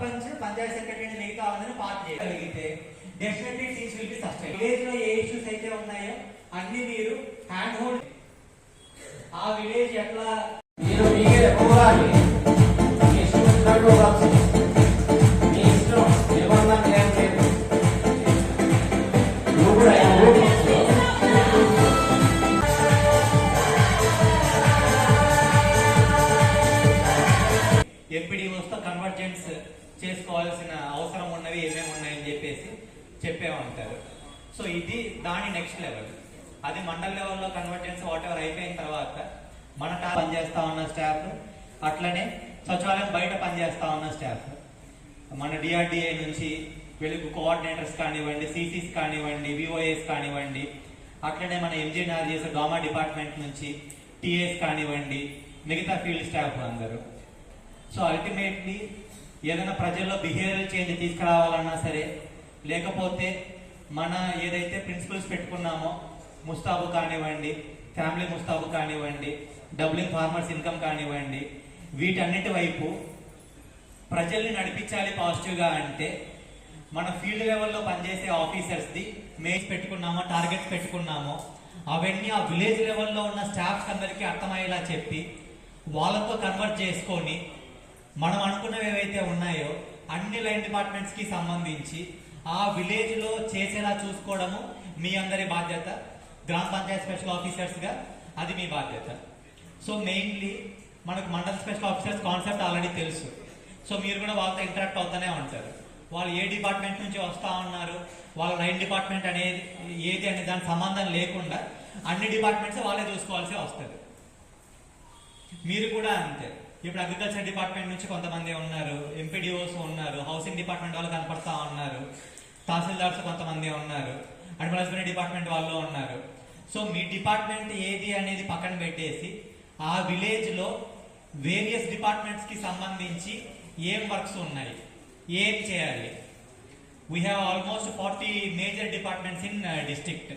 Sarpanch Panchayat secretary మిగతా అందరూ part చేయగలిగితే definitely teams will be sustain విలేజ్లో ఏ ఇష్యూస్ అయితే ఉన్నాయో అన్ని మీరు హ్యాండ్ హోల్డ్ ఆ విలేజ్ ఎట్లా మీరు మీకే పోరాలి మీ ఇష్టం వచ్చినట్టు పోవచ్చు. మీ ఇష్టం నిబంధన ఏం లేదు నువ్వు కూడా ఏం ఓటు ఇచ్చావు. ఎంపీడీఓస్తో కన్వర్జెన్స్ చేసుకోవాల్సిన అవసరం ఉన్నవి ఏమేమి ఉన్నాయని చెప్పేసి చెప్పే ఉంటారు సో ఇది దాని నెక్స్ట్ లెవెల్ అది మండల్ లెవెల్లో కన్వర్జెన్స్ వాట్ ఎవర్ అయిపోయిన తర్వాత మన టా- పనిచేస్తా ఉన్న స్టాఫ్ అట్లనే సచివాలయం బయట పనిచేస్తా ఉన్న స్టాఫ్ మన డిఆర్డిఏ నుంచి వెలుగు కోఆర్డినేటర్స్ కానివ్వండి సిసిస్ కానివ్వండి విఓఎస్ కానివ్వండి అట్లనే మన ఎంజీఎన్ఆర్జీఎస్ గామా డిపార్ట్మెంట్ నుంచి టీఎస్ కానివ్వండి మిగతా ఫీల్డ్ స్టాఫ్ అందరూ. సో అల్టిమేట్లీ ఏదైనా ప్రజల్లో బిహేవియర్ చేంజ్ తీసుకురావాలన్నా సరే లేకపోతే మన ఏదైతే ప్రిన్సిపల్స్ పెట్టుకున్నామో ముస్తాబు కానివ్వండి ఫ్యామిలీ ముస్తాబు కానివ్వండి డబ్లింగ్ ఫార్మర్స్ ఇన్కమ్ కానివ్వండి వీటన్నిటి వైపు ప్రజల్ని నడిపించాలి పాజిటివ్గా అంటే మన ఫీల్డ్ లెవెల్లో పనిచేసే ఆఫీసర్స్ది మేజ్ పెట్టుకున్నామో టార్గెట్స్ పెట్టుకున్నామో అవన్నీ ఆ విలేజ్ లెవెల్లో ఉన్న స్టాఫ్స్ అందరికీ అర్థమయ్యేలా చెప్పి వాళ్ళతో కన్వర్ట్ చేసుకొని మనం అనుకున్నవి ఏవైతే ఉన్నాయో అన్ని లైన్ డిపార్ట్మెంట్స్కి సంబంధించి ఆ విలేజ్లో చేసేలా చూసుకోవడము మీ అందరి బాధ్యత. గ్రామ పంచాయత్ స్పెషల్ ఆఫీసర్స్గా అది మీ బాధ్యత. సో మెయిన్లీ మనకు mandal special officers concept already తెలుసు. సో మీరు కూడా వాళ్ళతో ఇంటరాక్ట్ అవుతూనే ఉంటారు. వాళ్ళు ఏ డిపార్ట్మెంట్ నుంచి వస్తా ఉన్నారు వాళ్ళ లైన్ డిపార్ట్మెంట్ అనేది ఏది అనే దాని సంబంధం లేకుండా అన్ని డిపార్ట్మెంట్స్ వాళ్ళే చూసుకోవాల్సి వస్తుంది. మీరు కూడా అంతే. ఇప్పుడు అగ్రికల్చర్ డిపార్ట్మెంట్ నుంచి కొంతమంది ఉన్నారు ఎంపీడీఓస్ ఉన్నారు హౌసింగ్ డిపార్ట్మెంట్ వాళ్ళు కనపడతా ఉన్నారు తహసీల్దార్స్ కొంతమంది ఉన్నారు అడ్మినిస్ట్రేటివ్ డిపార్ట్మెంట్ వాళ్ళు ఉన్నారు. సో మీ డిపార్ట్మెంట్ ఏది అనేది పక్కన పెట్టేసి ఆ విలేజ్లో వేరియస్ డిపార్ట్మెంట్స్కి సంబంధించి ఏం వర్క్స్ ఉన్నాయి ఏం చేయాలి? We have almost forty major departments in district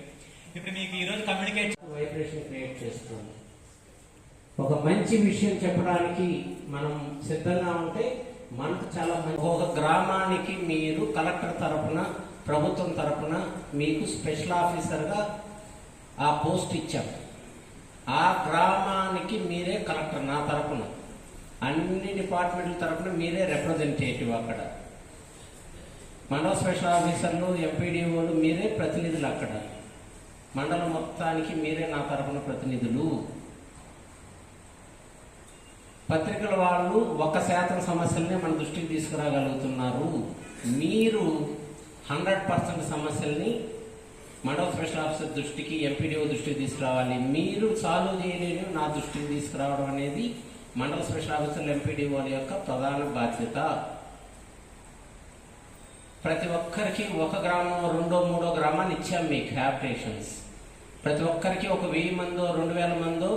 ఇప్పుడు మీకు ఈరోజు కమ్యూనికేట్ వైబ్రేషన్ క్రియేట్ చేస్తుంది. ఒక మంచి విషయం చెప్పడానికి మనం సిద్ధంగా ఉంటే మనకు చాలా మంచి ఒక గ్రామానికి మీరు కలెక్టర్ తరపున ప్రభుత్వం తరపున మీకు స్పెషల్ ఆఫీసర్గా ఆ పోస్ట్ ఇచ్చాం. ఆ గ్రామానికి మీరే కలెక్టర్ నా తరపున. అన్ని డిపార్ట్మెంట్ల తరపున మీరే రిప్రజెంటేటివ్ అక్కడ. మండల స్పెషల్ ఆఫీసర్లు ఎంపీడీఓలు మీరే ప్రతినిధులు అక్కడ. మండలం మొత్తానికి మీరే నా తరపున ప్రతినిధులు. పత్రికల వాళ్ళు ఒక శాతం సమస్యల్ని మన దృష్టికి తీసుకురాగలుగుతున్నారు. మీరు హండ్రెడ్ పర్సెంట్ సమస్యల్ని మండల స్పెషల్ ఆఫీసర్ దృష్టికి ఎంపీడీఓ దృష్టికి తీసుకురావాలి. మీరు సాల్వ్ చేయలేని నా దృష్టికి తీసుకురావడం అనేది మండల స్పెషల్ ఆఫీసర్లు ఎంపీడీఓల యొక్క ప్రధాన బాధ్యత. ప్రతి ఒక్కరికి ఒక గ్రామం రెండో మూడో గ్రామాన్ని ఇచ్చాం మీకు హ్యాబిటేషన్స్ ప్రతి ఒక్కరికి ఒక వెయ్యి మందో రెండు వేల మందో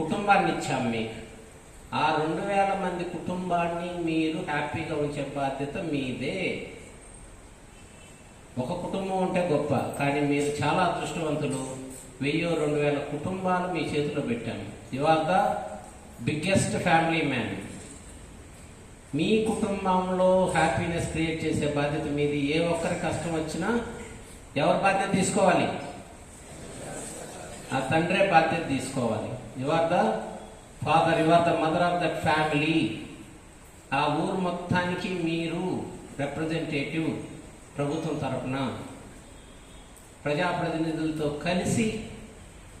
కుటుంబాన్ని ఇచ్చాం మీకు. ఆ రెండు వేల మంది కుటుంబాన్ని మీరు హ్యాపీగా ఉంచే బాధ్యత మీదే. ఒక కుటుంబం ఉంటే గొప్ప కానీ మీరు చాలా అదృష్టవంతులు. వెయ్యో రెండు వేల కుటుంబాలు మీ చేతిలో పెట్టాను. ఇవాళ ద బిగ్గెస్ట్ ఫ్యామిలీ మ్యాన్. మీ కుటుంబంలో హ్యాపీనెస్ క్రియేట్ చేసే బాధ్యత మీది. ఏ ఒక్కరి కష్టం వచ్చినా ఎవరి బాధ్యత తీసుకోవాలి? ఆ తండ్రే బాధ్యత తీసుకోవాలి. ఇవాళ father you are the mother of that family ఆ ఊరు మొత్తానికి మీరు రిప్రజెంటేటివ్ ప్రభుత్వం తరపున ప్రజాప్రతినిధులతో కలిసి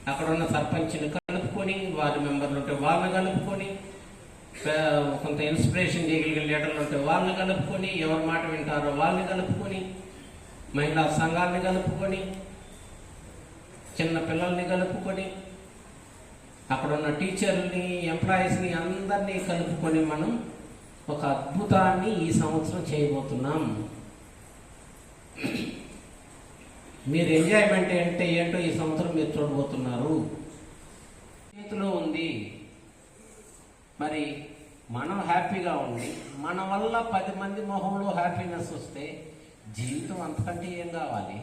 అక్కడ ఉన్న సర్పంచ్ని కలుపుకొని వార్డు మెంబర్లు ఉంటే వాళ్ళని కలుపుకొని కొంత ఇన్స్పిరేషన్ చేయగలిగిన లీడర్లు ఉంటే వాళ్ళని కలుపుకొని ఎవరి మాట వింటారో వాళ్ళని కలుపుకొని మహిళా సంఘాలని కలుపుకొని చిన్న పిల్లల్ని కలుపుకొని అక్కడ ఉన్న టీచర్ని ఎంప్లాయీస్ని అందరినీ కలుపుకొని మనం ఒక అద్భుతాన్ని ఈ సంవత్సరం చేయబోతున్నాం. మీరు ఎంజాయ్మెంట్ అంటే ఏంటో ఈ సంవత్సరం మీరు చూడబోతున్నారు. చేతిలో ఉంది. మరి మనం హ్యాపీగా ఉండి మన వల్ల పది మంది మొహంలో హ్యాపీనెస్ వస్తే జీవితం అంతకంటే ఏం కావాలి?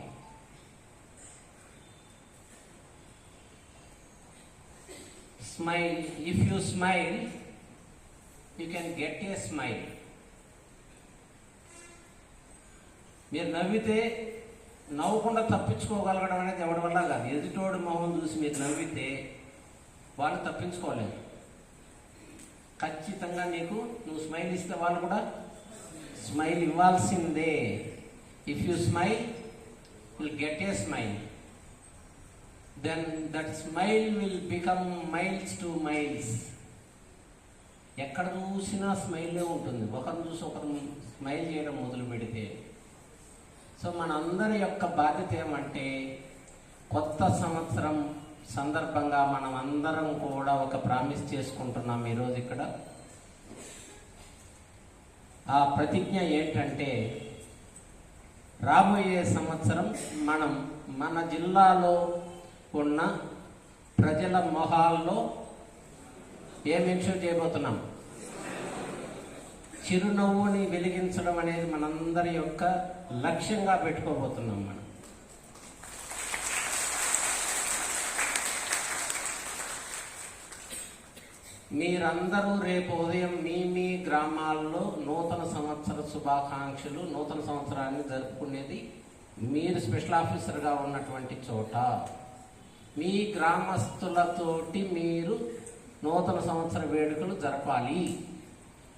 Smile if you smile you can get a smile మీరు నవ్వితే నవ్వకుండా తప్పించుకోగలగడం అనేది ఎవరి వల్ల కాదు. ఎదుటోడు మొహం చూసి మీరు నవ్వితే వాళ్ళు తప్పించుకోలేరు. ఖచ్చితంగా నీకు నువ్వు స్మైల్ ఇస్తే వాళ్ళు కూడా స్మైల్ ఇవ్వాల్సిందే. If you smile will get a smile then that smile will become miles to miles ఎక్కడ చూసినా స్మైలే ఉంటుంది. ఒకరిని చూసి ఒకరు స్మైల్ చేయడం మొదలు పెడితే. సో మనందరి యొక్క బాధ్యత ఏమంటే కొత్త సంవత్సరం సందర్భంగా మనం అందరం కూడా ఒక ప్రామిస్ చేసుకుంటున్నాం ఈరోజు ఇక్కడ. ఆ ప్రతిజ్ఞ ఏంటంటే రాబోయే సంవత్సరం మనం మన జిల్లాలో ఉన్న ప్రజల మొహాల్లో ఏం చేయబోతున్నాం? చిరునవ్వుని వెలిగించడం అనేది మనందరి యొక్క లక్ష్యంగా పెట్టుకోబోతున్నాం మనం. మీరందరూ రేపు ఉదయం మీ మీ గ్రామాల్లో నూతన సంవత్సర శుభాకాంక్షలు నూతన సంవత్సరాన్ని జరుపుకునేది మీరు స్పెషల్ ఆఫీసర్గా ఉన్నటువంటి చోట. మీ గ్రామస్తులతోటి మీరు నూతన సంవత్సర వేడుకలు జరపాలి.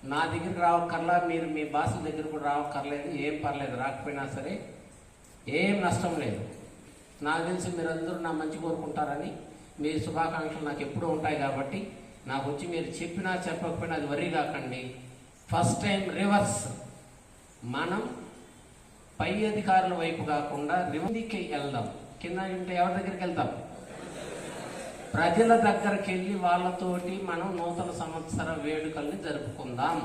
నా దగ్గరికి రావక్కర్లా మీరు మీ బాసుల దగ్గర కూడా రావక్కర్లేదు ఏం పర్లేదు రాకపోయినా సరే ఏం నష్టం లేదు. నాకు తెలిసి మీరందరూ నా మంచి కోరుకుంటారని మీ శుభాకాంక్షలు నాకు ఎప్పుడూ ఉంటాయి కాబట్టి నాకు వచ్చి మీరు చెప్పినా చెప్పకపోయినా అది వరి కాకండి. First time reverse. మనం పై అధికారుల వైపు కాకుండా రివందికి వెళ్దాం. కింద ఉంటే ఎవరి దగ్గరికి వెళ్తాం? ప్రజల దగ్గరికి వెళ్ళి వాళ్ళతోటి మనం నూతన సంవత్సర వేడుకల్ని జరుపుకుందాం.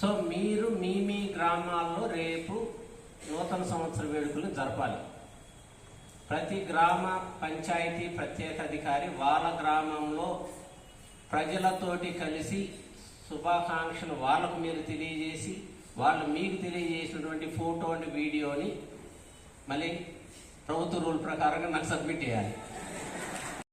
సో మీరు మీ మీ గ్రామాల్లో రేపు నూతన సంవత్సర వేడుకలు జరపాలి. ప్రతి గ్రామ పంచాయతీ ప్రత్యేక అధికారి వాళ్ళ గ్రామంలో ప్రజలతోటి కలిసి శుభాకాంక్షలు వాళ్ళకు మీరు తెలియజేసి వాళ్ళు మీకు తెలియజేసినటువంటి ఫోటోని వీడియోని మళ్ళీ ప్రభుత్వ రూల్ ప్రకారంగా నాకు సబ్మిట్ చేయాలి.